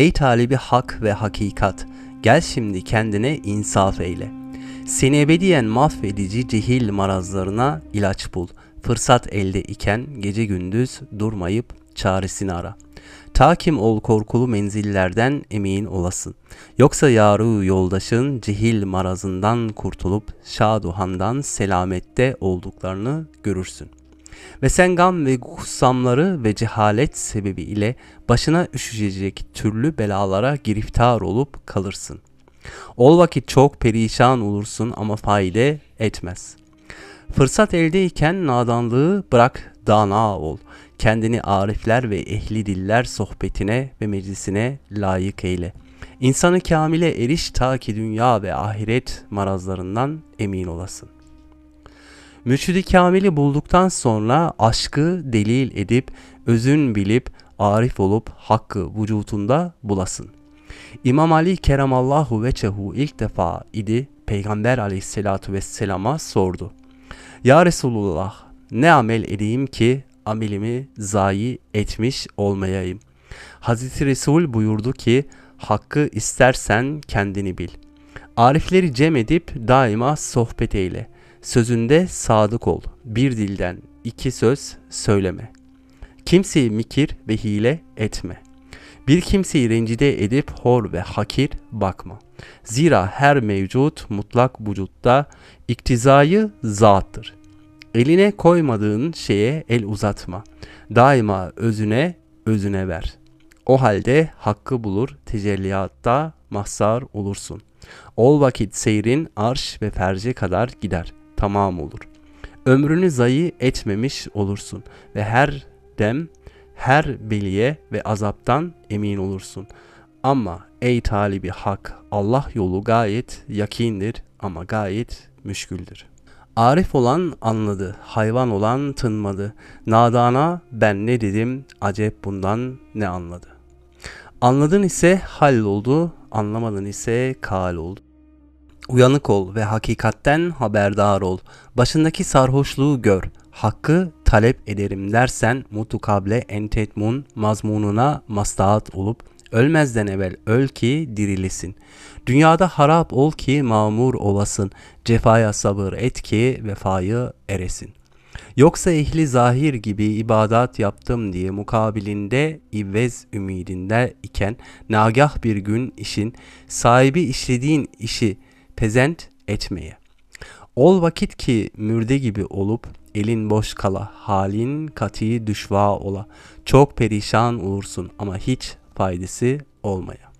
Ey talibi hak ve hakikat, gel şimdi kendine insaf eyle. Seni ebediyen mahvedici cehil marazlarına ilaç bul. Fırsat elde iken gece gündüz durmayıp çaresini ara. Ta kim ol korkulu menzillerden emin olasın. Yoksa yaru yoldaşın cehil marazından kurtulup şaduhandan selamette olduklarını görürsün. Ve sen gam ve kussamları ve cehalet sebebi ile başına üşüyecek türlü belalara giriftar olup kalırsın. Ol vakit çok perişan olursun ama fayda etmez. Fırsat eldeyken nadanlığı bırak dana ol. Kendini arifler ve ehli diller sohbetine ve meclisine layık eyle. İnsanı kamile eriş ta ki dünya ve ahiret marazlarından emin olasın. Mürşidi Kamil'i bulduktan sonra aşkı delil edip, özün bilip, arif olup hakkı vücutunda bulasın. İmam Ali Keremallahu veçehu ilk defa idi Peygamber aleyhissalatu vesselama sordu. Ya Resulullah ne amel edeyim ki amelimi zayi etmiş olmayayım. Hazreti Resul buyurdu ki hakkı istersen kendini bil. Arifleri cem edip daima sohbet eyle. Sözünde sadık ol. Bir dilden iki söz söyleme. Kimseyi mikir ve hile etme. Bir kimseyi rencide edip hor ve hakir bakma. Zira her mevcut mutlak vücutta iktizayı zattır. Eline koymadığın şeye el uzatma. Daima özüne özüne ver. O halde hakkı bulur, tecelliyatta mahzar olursun. Ol vakit seyrin arş ve ferce kadar gider, tamam olur. Ömrünü zayi etmemiş olursun ve her dem, her beliye ve azaptan emin olursun. Ama ey talibi hak, Allah yolu gayet yakindir ama gayet müşküldür. Arif olan anladı, hayvan olan tınmadı. Nadana ben ne dedim, acep bundan ne anladı. Anladın ise hal oldu, anlamadın ise kal oldu. Uyanık ol ve hakikatten haberdar ol. Başındaki sarhoşluğu gör. Hakkı talep ederim dersen mutukable entetmun mazmununa mastaat olup ölmezden evvel öl ki dirilisin. Dünyada harap ol ki mamur olasın. Cefaya sabır et ki vefayı eresin. Yoksa ehli zahir gibi ibadat yaptım diye mukabilinde ivvez ümidinde iken nagah bir gün işin sahibi işlediğin işi pezent etmeye. Ol vakit ki mürde gibi olup elin boş kala halin kati düşva ola. Çok perişan olursun ama hiç faydası olmaya.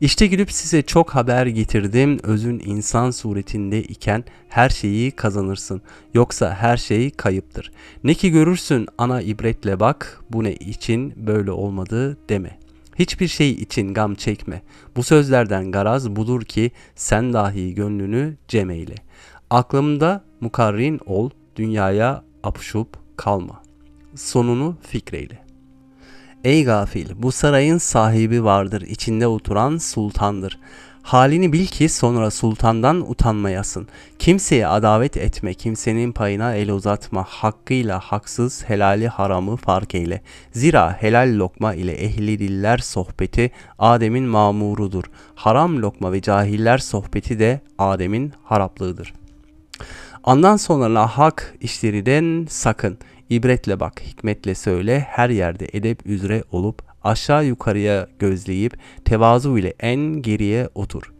İşte gülüp size çok haber getirdim. Özün insan suretinde iken her şeyi kazanırsın. Yoksa her şey kayıptır. Ne ki görürsün ana ibretle bak. Bu ne için böyle olmadı deme. Hiçbir şey için gam çekme. Bu sözlerden garaz budur ki sen dahi gönlünü cem eyle. Aklımda mukarrin ol, dünyaya apışıp kalma. Sonunu fikreyle. Ey gafil bu sarayın sahibi vardır içinde oturan sultandır. Halini bil ki sonra sultandan utanmayasın. Kimseye adavet etme, kimsenin payına el uzatma. Hakkıyla haksız, helali haramı fark eyle. Zira helal lokma ile ehli diller sohbeti Adem'in mamurudur. Haram lokma ve cahiller sohbeti de Adem'in haraplığıdır. Andan sonra hak işleriden sakın. İbretle bak, hikmetle söyle, her yerde edep üzere olup aşağı yukarıya gözleyip tevazu ile en geriye otur.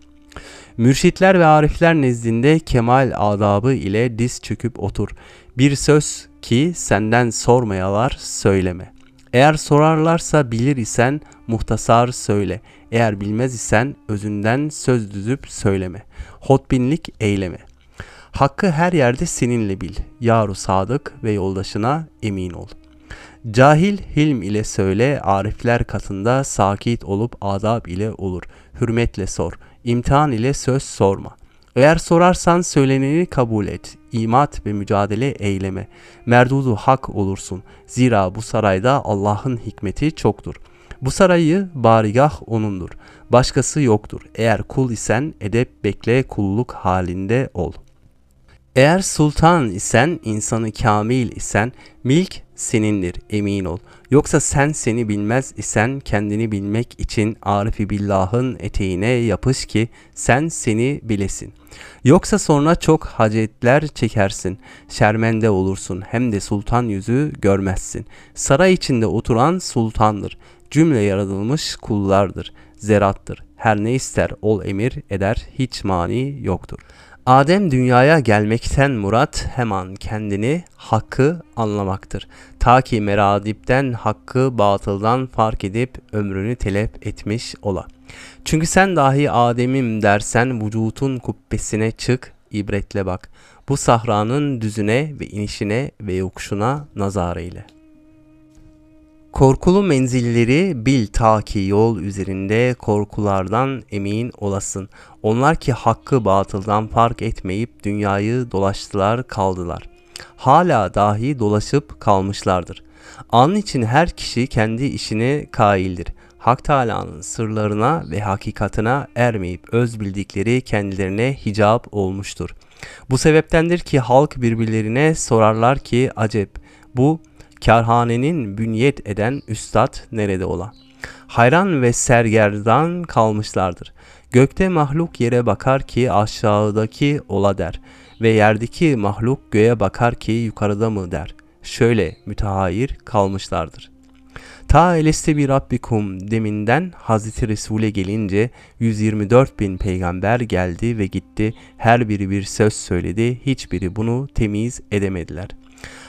Mürşitler ve arifler nezdinde kemal adabı ile diz çöküp otur. Bir söz ki senden sormayalar söyleme. Eğer sorarlarsa bilir isen muhtasar söyle. Eğer bilmez isen özünden söz düzüp söyleme. Hotbinlik eyleme. Hakkı her yerde seninle bil. Yaru sadık ve yoldaşına emin ol. Cahil hilm ile söyle, arifler katında sakit olup adab ile olur. Hürmetle sor, imtihan ile söz sorma. Eğer sorarsan söyleneni kabul et. İmat ve mücadele eyleme. Merdudu hak olursun. Zira bu sarayda Allah'ın hikmeti çoktur. Bu sarayı barigah onundur. Başkası yoktur. Eğer kul isen edep bekle kulluk halinde ol.'' Eğer sultan isen, insanı kamil isen, milk senindir emin ol. Yoksa sen seni bilmez isen kendini bilmek için Arifi Billah'ın eteğine yapış ki sen seni bilesin. Yoksa sonra çok hacetler çekersin, şermende olursun hem de sultan yüzü görmezsin. Saray içinde oturan sultandır, cümle yaratılmış kullardır, zerattır. Her ne ister ol emir eder, hiç mani yoktur. Adem dünyaya gelmekten murat hemen kendini hakkı anlamaktır. Ta ki meradipten hakkı batıldan fark edip ömrünü telef etmiş ola. Çünkü sen dahi Adem'im dersen vücutun kubbesine çık, ibretle bak. Bu sahranın düzüne ve inişine ve yokuşuna nazar eyle.'' Korkulu menzilleri bil ta ki yol üzerinde korkulardan emin olasın. Onlar ki hakkı batıldan fark etmeyip dünyayı dolaştılar kaldılar. Hala dahi dolaşıp kalmışlardır. An için her kişi kendi işine kaildir. Hak Teala'nın sırlarına ve hakikatına ermeyip öz bildikleri kendilerine hicap olmuştur. Bu sebeptendir ki halk birbirlerine sorarlar ki acep bu Karhanenin bünyet eden üstad nerede ola? Hayran ve sergerdan kalmışlardır. Gökte mahluk yere bakar ki aşağıdaki ola der ve yerdeki mahluk göğe bakar ki yukarıda mı der. Şöyle mütehayir kalmışlardır. Ta eleste bir Rabbikum deminden Hazreti Resul'e gelince 124 bin peygamber geldi ve gitti. Her biri bir söz söyledi. Hiçbiri bunu temiz edemediler.''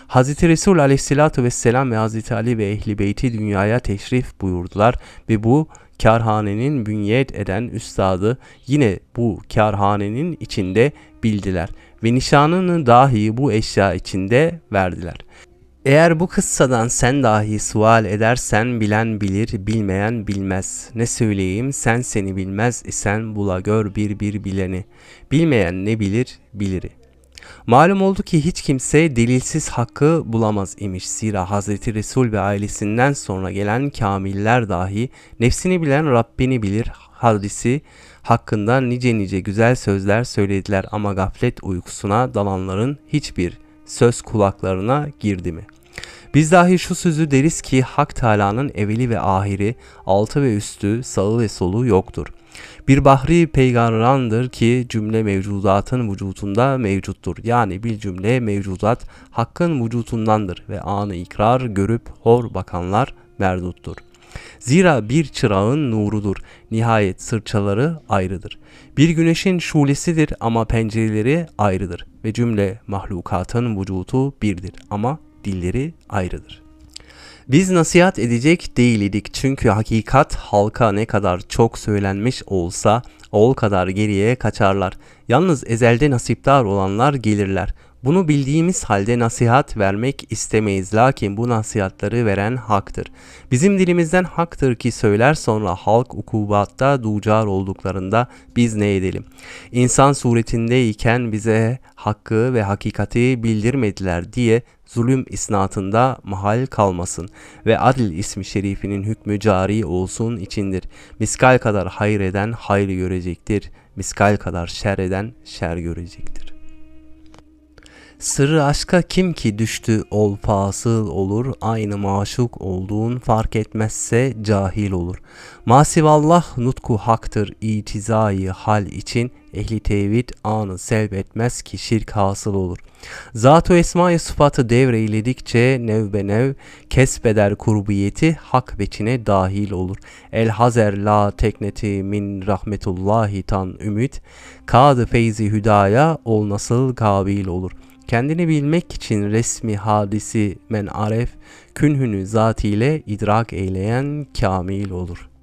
Hz. Resul aleyhissalatu vesselam ve Hz. Ali ve Ehli Beyti dünyaya teşrif buyurdular ve bu karhanenin bünyet eden üstadı yine bu karhanenin içinde bildiler ve nişanını dahi bu eşya içinde verdiler. Eğer bu kıssadan sen dahi sual edersen bilen bilir, bilmeyen bilmez. Ne söyleyeyim sen seni bilmez isen bula gör bir bir bileni. Bilmeyen ne bilir biliri. Malum oldu ki hiç kimse delilsiz hakkı bulamaz imiş. Zira Hazreti Resul ve ailesinden sonra gelen kamiller dahi nefsini bilen Rabbini bilir hadisi hakkında nice nice güzel sözler söylediler ama gaflet uykusuna dalanların hiçbir söz kulaklarına girdi mi? Biz dahi şu sözü deriz ki Hak Teala'nın eveli ve ahiri, altı ve üstü, sağı ve solu yoktur. Bir bahri peygamberandır ki cümle mevcudatın vücutunda mevcuttur. Yani bir cümle mevcudat hakkın vücutundandır ve anı ikrar görüp hor bakanlar merduttur. Zira bir çırağın nurudur. Nihayet sırçaları ayrıdır. Bir güneşin şulesidir ama pencereleri ayrıdır. Ve cümle mahlukatın vücutu birdir ama dilleri ayrıdır. Biz nasihat edecek değildik çünkü hakikat halka ne kadar çok söylenmiş olsa ol kadar geriye kaçarlar. Yalnız ezelde nasiptar olanlar gelirler. Bunu bildiğimiz halde nasihat vermek istemeyiz lakin bu nasihatları veren haktır. Bizim dilimizden haktır ki söyler sonra halk ukubatta ducar olduklarında biz ne edelim? İnsan suretindeyken bize hakkı ve hakikati bildirmediler diye zulüm isnatında mahal kalmasın ve adil ismi şerifinin hükmü cari olsun içindir. Miskal kadar hayır eden hayır görecektir, miskal kadar şer eden şer görecektir. Sırrı aşka kim ki düştü ol fasıl olur, aynı maşuk olduğun fark etmezse cahil olur. Masivallah nutku haktır itizayı hal için, ehli tevhid anı sevb etmez ki şirk hasıl olur. Zat-ı esma-i sıfatı devreyledikçe nevbe nev kesbeder kurbiyeti hak veçine dahil olur. El hazer la tekneti min rahmetullahi tan ümit, kadı feyzi hüdaya ol nasıl kabil olur.'' Kendini bilmek için resmi hadisi men aref, künhünü zatiyle idrak eyleyen kamil olur.''